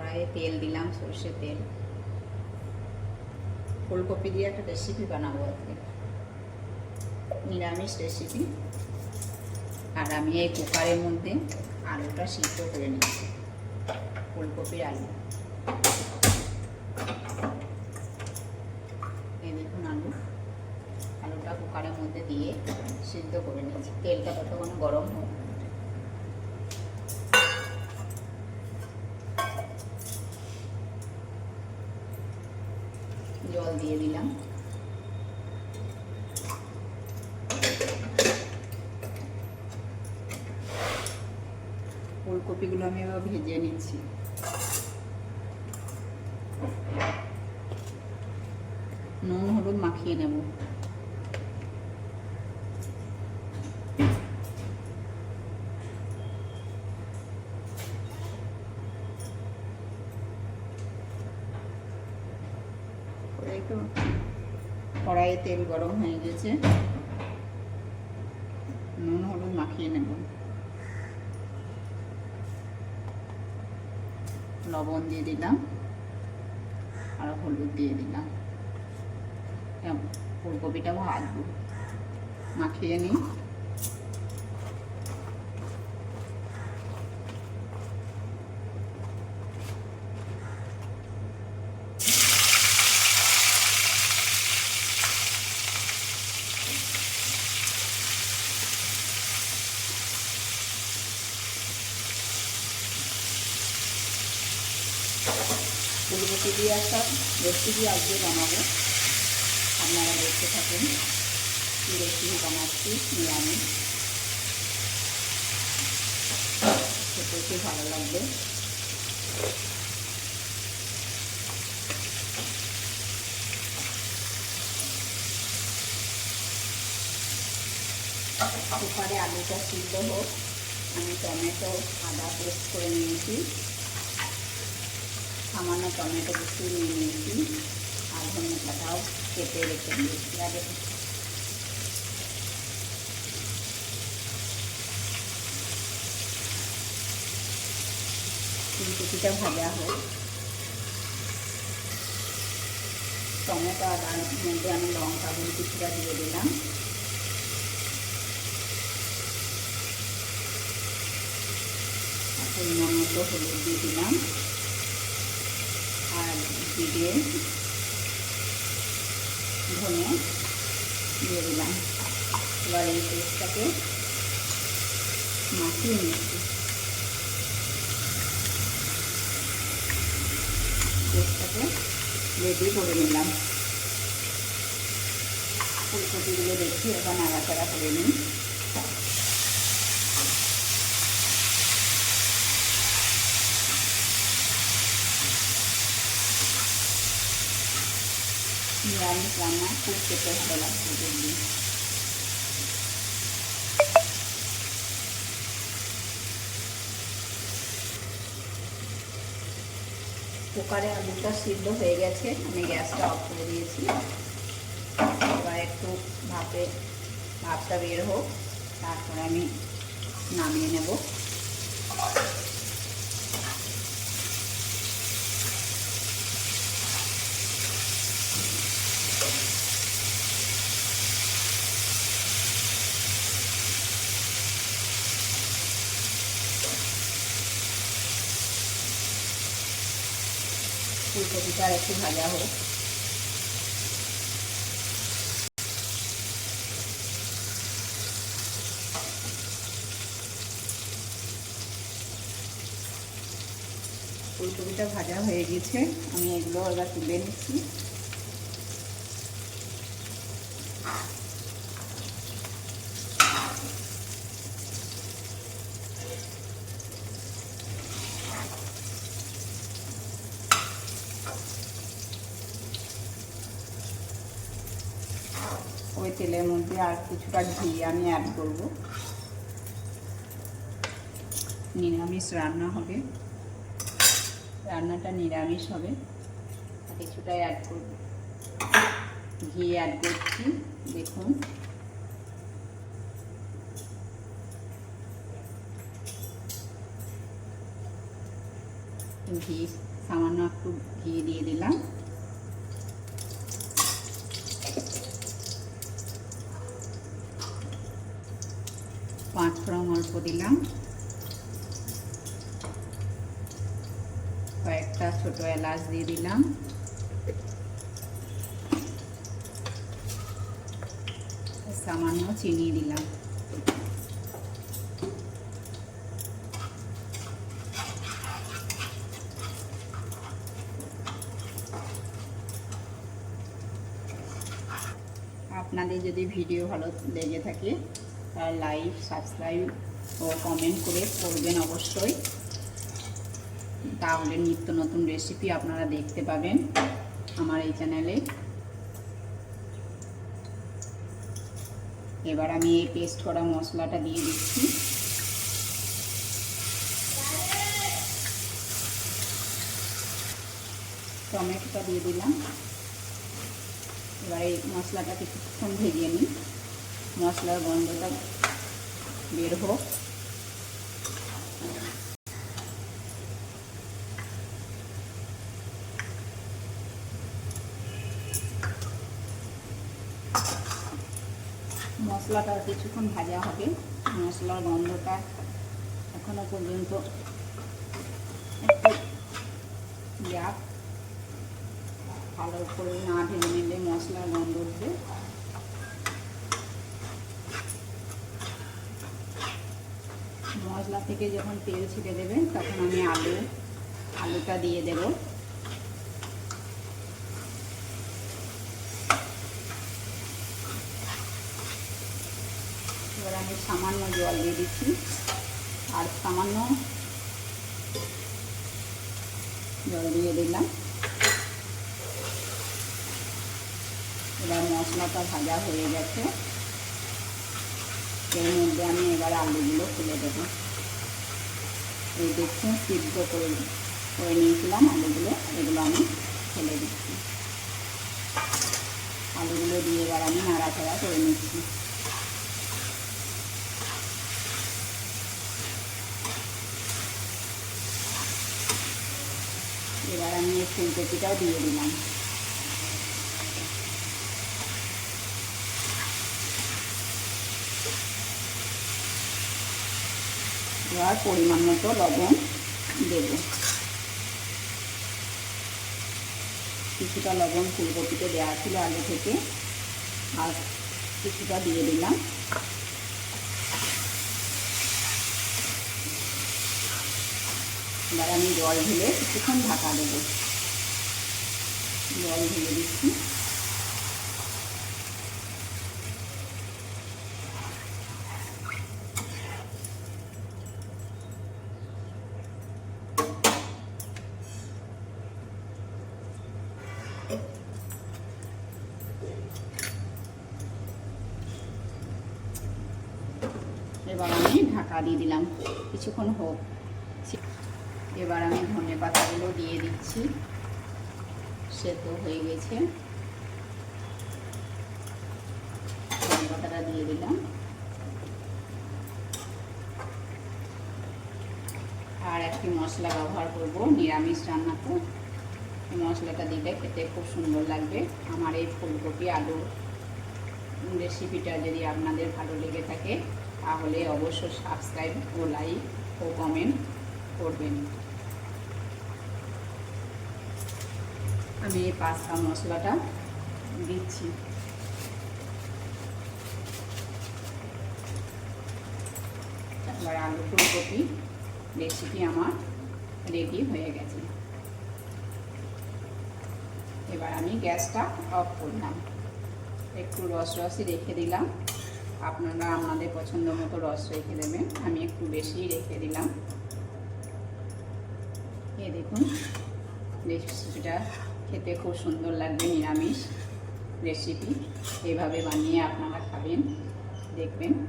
কড়াইয়ে তেল দিলাম সর্ষে তেল। ফুলকপি দিয়ে একটা রেসিপি বানাবো আজকে। নিরামিষ রেসিপি আর আমি এই কুকারের মধ্যে আলুটা সিদ্ধ করে নিচ্ছি ফুলকপির আলু। দেখুন আলু। আলুটা কুকারের মধ্যে দিয়ে সিদ্ধ করে নিচ্ছি তেলটা ততক্ষণ গরম হোক। জল দিয়ে দিলাম। ফুলকপিগুলো আমি এবার ভেজে নিচ্ছি। নুন হলুদ মাখিয়ে নেব। একটু কড়াইয়ে তেল গরম হয়ে গেছে। নুন, হলুদ মাখিয়ে নেব। লবণ দিয়ে দিলাম আর হলুদ দিয়ে দিলাম। ফুলকপিটা ভাজবো মাখিয়ে নিই। দিয়ে একটা রেসিপি আজকে বানাবো। আপনারা দেখতে থাকুন কী রেসিপি বানাচ্ছি নিরামিষ খেতে খুব ভালো লাগবে। কুকারে আলুটা সিদ্ধ হোক, আমি টমেটো আদা পেস্ট করে নিয়েছি। সামান্য টমেটো কুচি নিয়ে নিয়েছি, আর ধনে পাতাও কেটে রেখে দিয়েছি। আগে ফুলকপিটা ভাজা হোক। টমেটো আদার মধ্যে আমি লঙ্কা কিছুটা দিয়ে দিলাম। পরিমাণ মতো হলুদ দিয়ে দিলাম। আর জিরে ধনে দিয়ে দিলাম। এবার এই পেস্টটাকে মাখিয়ে নিচ্ছি। পেস্টটাকে রেডি করে নিলাম। ফুলকপিগুলো রেখে এবার নাড়াচাড়া করে নিই। নিরামিষ রান্না খুব খেতে ভালো লাগছে দেখবি কুকারে আলুটা সিদ্ধ হয়ে গেছে। আমি গ্যাসটা অফ করে দিয়েছি। এবার একটু ভাপে ভাতটা বের হোক, তারপরে আমি নামিয়ে নেব। ফুলকপিটা আর একটু ভাজা হোক। ফুলকপিটা ভাজা হয়ে গেছে আমি এগুলো এবার তুলে নিচ্ছি। মধ্যে আর কিছুটা ঘি আমি অ্যাড করব। নিরামিষ রান্না হবে। রান্নাটা নিরামিষ হবে। কিছুটা অ্যাড করব। ঘি অ্যাড করছি, দেখুন। ঘি, সামান্য একটু ঘি দিয়ে দিলাম। পাঁচ ফোড়ন অল্প দিলাম। কয়েকটা ছোট এলাচ দিয়ে দিলাম। সামান্য চিনি দিলাম। আপনাদের যদি ভিডিও ভালো লেগে থাকে লাইক সাবস্ক্রাইব ও কমেন্ট করে করবেন অবশ্যই। তাহলে নিত্য নতুন রেসিপি আপনারা দেখতে পাবেন আমার এই চ্যানেলে এবার আমি এই পেস্ট করা মশলাটা দিয়ে দিচ্ছি। টমেটোটা দিয়ে দিলাম। এবার এই মশলাটাকে কিছুক্ষণ ভেজে নিই। মশলার গন্ধটা বের হোক মশলাটা কিছুক্ষণ ভাজা হবে। মশলার গন্ধটা এখনও পর্যন্ত যাক। ভালো করে না ঢেলে নিলে মশলার গন্ধ উঠবে। মশলা থেকে যখন তেল ছিটে দেবেন তখন আমি আলু, আলুটা দিয়ে দেব। এবার আমি সামান্য জল দিয়ে দিচ্ছি। আর সামান্য জল দিয়ে দিলাম। এবার মশলাটা ভাজা হয়ে গেছে। এর মধ্যে আমি এবার আলুগুলো খুলে দেবো। এই দেখছেন সিদ্ধ করে করে নিয়েছিলাম আলুগুলো, এগুলো আমি ফেলে দিচ্ছি। আলুগুলো দিয়ে এবার আমি নাড়াচাড়া করে নিচ্ছি। এবার আমি ফুলকপিটাও দিয়ে দিলাম। এবার পরিমাণ মতো লবণ দেব। কিছুটা লবণ ফুলকপিতে দেওয়া ছিল আগে থেকে, আর কিছুটা দিয়ে দিলাম। এবার আমি জল ঢেলে কিছুক্ষণ ঢাকা দেবো। জল ঢেলে দিচ্ছি। এবার আমি ঢাকা দিয়ে দিলাম। কিছুক্ষণ হোক। এবার আমি ধনে পাতাগুলো দিয়ে দিচ্ছি। সেদ্ধ হয়ে গেছে। ধনে পাতাটা দিয়ে দিলাম। আর একটি মশলা ব্যবহার করব, নিরামিষ রান্নাতে। এই মশলাটা দিলে খেতে খুব সুন্দর লাগবে। আমার এই ফুলকপি আলু রেসিপিটা যদি আপনাদের ভালো লেগে থাকে, তাহলে অবশ্যই সাবস্ক্রাইব ও লাইক ও কমেন্ট করবেন। আমি এই পাস্তা মশলাটা দিচ্ছি। এবার আলু ফুলকপি রেসিপি আমার রেডি হয়ে গেছে। এবার আমি গ্যাসটা অফ করলাম। একটু রস রসই রেখে দিলাম। আপনারা আপনাদের পছন্দ মতো রস রেখে দেবেন। আমি একটু বেশি রেখে দিলাম। এ দেখুন, রেসিপিটা খেতে খুব সুন্দর লাগবে, নিরামিষ রেসিপি। এভাবে বানিয়ে আপনারা খাবেন, দেখবেন।